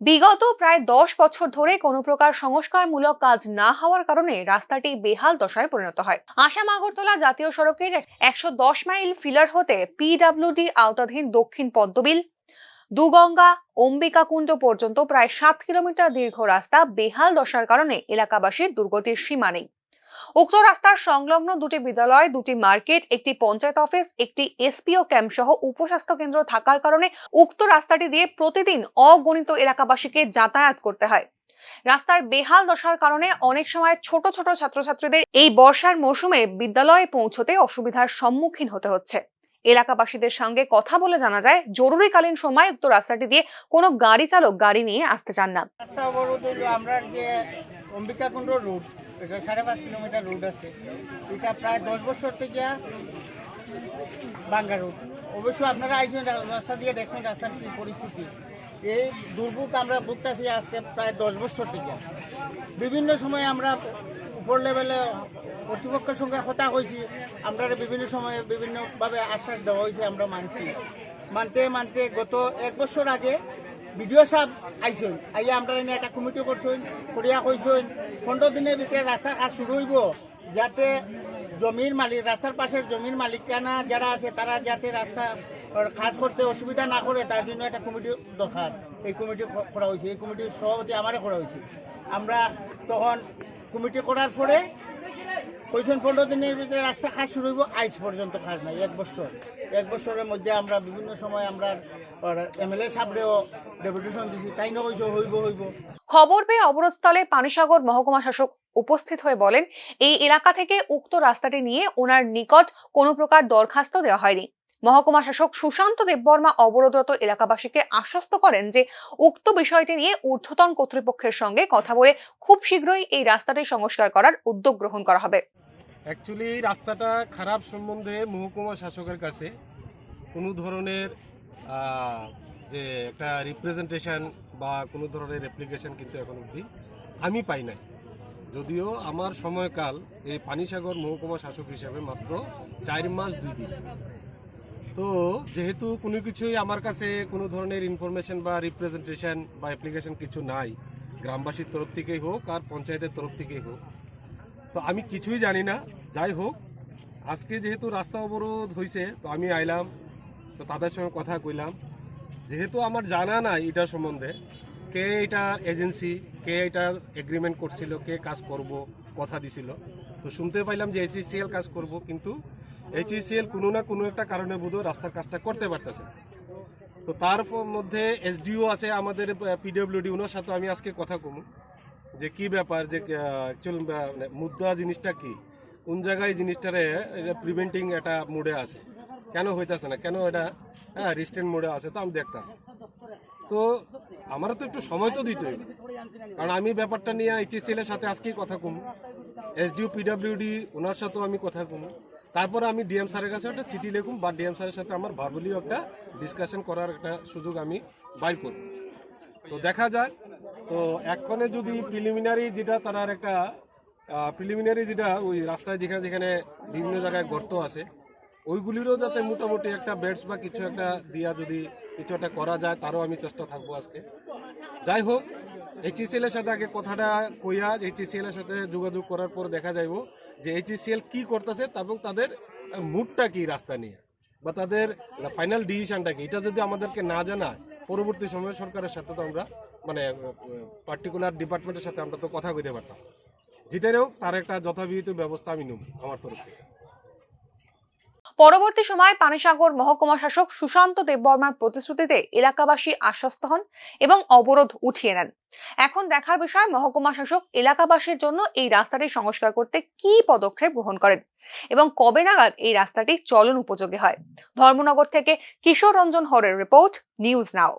বিগত প্রায় দশ বছর ধরে কোনো প্রকার সংস্কারমূলক কাজ না হওয়ার কারণে রাস্তাটি বেহাল দশায় পরিণত হয়। আসাম আগরতলা জাতীয় সড়কের একশো দশ মাইল ফিলার হতে পিডাব্লিউডি আওতাধীন দক্ষিণ পদ্মবিল, দুগঙ্গা, অম্বিকাকুণ্ড পর্যন্ত প্রায় সাত কিলোমিটার দীর্ঘ রাস্তা বেহাল দশার কারণে এলাকাবাসীর দুর্গতির সীমা নেই। উক্ত রাস্তার সংলগ্ন দুটি বিদ্যালয়, দুটি মার্কেট, একটি পঞ্চায়েত অফিস, একটি এসপিও ক্যাম্প সহ উপস্বাস্থ্য কেন্দ্র থাকার কারণে উক্ত রাস্তাটি দিয়ে প্রতিদিন অগণিত এলাকাবাসীকে যাতায়াত করতে হয়। রাস্তার বেহাল দশার কারণে অনেক সময় ছোট ছোট ছাত্রছাত্রীদের এই বর্ষার মৌসুমে বিদ্যালয়ে পৌঁছতে অসুবিধার সম্মুখীন হতে হচ্ছে। এলাকাবাসীদের সঙ্গে কথা বলে জানা যায়, জরুরিকালীন সময় উক্ত রাস্তাটি দিয়ে কোনো গাড়ি চালক গাড়ি নিয়ে আসতে চান না। রাস্তা অবরোধ আমরা যে অম্বিকাকুণ্ড রোড সাড়ে পাঁচ কিলোমিটার রোড আছে। এটা প্রায় দশ বছর থেকে বাঙ্গা রোড অবশ্য আপনারা আইসেন রাস্তা দিয়ে দেখুন রাস্তার কি পরিস্থিতি। এই দুর্ভোগ আমরা ভুগতেছি আজকে প্রায় দশ বছর থেকে। বিভিন্ন সময় আমরা উপর লেভেলে কর্তৃপক্ষের সঙ্গে কথা হয়েছি আমরা বিভিন্ন সময়ে বিভিন্নভাবে আশ্বাস দেওয়া হয়েছে আমরা মানছি। মানতে মানতে গত এক বছর আগে বিডিও সাহেব আইসেন আইয়া আমরা এনে একটা কমিটি করছেন, করিয়া কইছেন, পনেরো দিনের ভিতরে রাস্তা কাজ শুরু হইব। যাতে জমির মালিক রাস্তার পাশের জমির মালিকানা যারা আছে, তারা যাতে রাস্তা কাজ করতে অসুবিধা না করে, তার জন্য একটা কমিটি দরকার। এই কমিটি করা হয়েছে। এই কমিটির সভাপতি আমারে করা হয়েছে। আমরা তখন কমিটি করার পরে কইছেন পনেরো দিনের ভিতরে রাস্তা কাজ শুরু হইব আইস পর্যন্ত খাস নাই, এক বছর। এক বছরের মধ্যে আমরা বিভিন্ন সময় আমরা এমএলএ সাহেবরেও ডেপুটেশন দিছি, তাই না কইছে হইব হইব। খবর পেয়ে অবরোধস্থলে পানিসাগর মহকুমা শাসক উপস্থিত হয়ে বলেন, এই এলাকা থেকে উক্ত রাস্তাটি নিয়ে ওনার নিকট কোনো প্রকার দরখাস্ত দেওয়া হয়নি। মহকুমা শাসক সুশান্ত দেববর্মা অবরোধরত এলাকাবাসীকে আশ্বস্ত করেন যে উক্ত বিষয়টি নিয়ে ঊর্ধ্বতন কর্তৃপক্ষের সঙ্গে কথা বলে খুব শীঘ্রই এই রাস্তাটি সংস্কার করার উদ্যোগ গ্রহণ করা হবে। অ্যাকচুয়ালি রাস্তাটা খারাপ সম্বন্ধে মহকুমা শাসকের কাছে কোনো ধরনের যে একটা রিপ্রেজেন্টেশন বা কোনো ধরনের অ্যাপ্লিকেশন কিছু এখন অবধি আমি পাই নাই। যদিও আমার সময়কাল এই পানিসাগর মহকুমা শাসক হিসেবে মাত্র চার মাস দুই দিন। তো যেহেতু কোনো কিছুই আমার কাছে কোনো ধরনের ইনফরমেশন বা রিপ্রেজেন্টেশন বা অ্যাপ্লিকেশন কিছু নাই, গ্রামবাসীর তরফ থেকেই হোক আর পঞ্চায়েতের তরফ থেকেই হোক। তো আমি কিছুই জানি না। যাই হোক, আজকে যেহেতু রাস্তা অবরোধ হয়েছে তো আমি আইলাম, তো তাদের সঙ্গে কথা কইলাম। যেহেতু আমার জানা নাই এটা সম্বন্ধে, কে এটা এজেন্সি, কে এটা এগ্রিমেন্ট করছিল, কে কাজ করব, কথা দিছিল। তো শুনতে পাইলাম যে এইচইসিএল কাজ করব, কিন্তু এইচইসিএল কোনো না কোনো একটা কারণে বোধহয় রাস্তার কাজটা করতে পারতেছে। তো তার মধ্যে এসডিও আছে আমাদের পিডব্লিউডি ওনার সাথে আমি আজকে কথা কমু। যে কি ব্যাপার, যে অ্যাকচুয়াল মুদ্রা জিনিসটা কি? কোন জায়গায় জিনিসটারে প্রিভেন্টিং একটা মোডে আছে? কেন হইতাছে না? কেন এটা হ্যাঁ রিস্টেন্ট মোডে আছে তো আমি দেখতাম। তো আমার তো একটু সময় তো দিতে হইবে। কারণ আমি ব্যাপারটা নিয়ে এইচএসএল এর সাথে আজকেই কথা কমু। এসডিও পিডব্লিউডি ওনার সাথেও আমি কথা কমু। তারপরে আমি ডিএম স্যারের কাছে একটা চিঠি লিখুম বা ডিএম স্যারের সাথে আমার ভার্বলিও একটা ডিসকাশন করার একটা সুযোগ আমি বাইর করব। তো দেখা যায় তো এক্ষণে যদি প্রিলিমিনারি যেটা তার একটা প্রিলিমিনারি যেটা ওই রাস্তায় যেখানে যেখানে বিভিন্ন জায়গায় গর্ত আছে, ওইগুলিরও যাতে মোটামুটি একটা বেডস বা কিছু একটা দিয়া যদি কিছু একটা করা যায়, তারও আমি চেষ্টা থাকব আজকে। যাই হোক এইচএসিএল এর সাথে আগে কথাটা কইয়া এইচএসিএল এর সাথে যোগাযোগ করার পর দেখা যাইব। যে এইচএসিএল কি করতেছে এবং তাদের মুডটা কি রাস্তা নিয়ে? বা তাদের ফাইনাল ডিসিশনটা কি? এটা যদি আমাদেরকে না জানায়, পরবর্তী সময়ে সরকারের সাথে তো আমরা মানে পার্টিকুলার ডিপার্টমেন্টের সাথে আমরা তো কথা কইতে পারতাম। হোক, তার একটা যথাবিহিত ব্যবস্থা আমি নেব আমার তরফ থেকে। পরবর্তী সময় পানিসাগর মহকুমা শাসক সুশান্ত দেববর্মার প্রতিশ্রুতিতে এলাকাবাসী আশ্বস্ত হন এবং অবরোধ উঠিয়ে নেন। এখন দেখার বিষয়, মহকুমা শাসক এলাকাবাসীর জন্য এই রাস্তাটি সংস্কার করতে কি পদক্ষেপ গ্রহণ করেন এবং কবে নাগাদ এই রাস্তাটি চলন উপযোগী হয়? ধর্মনগর থেকে কিশোর রঞ্জন হরের রিপোর্ট, নিউজ নাও।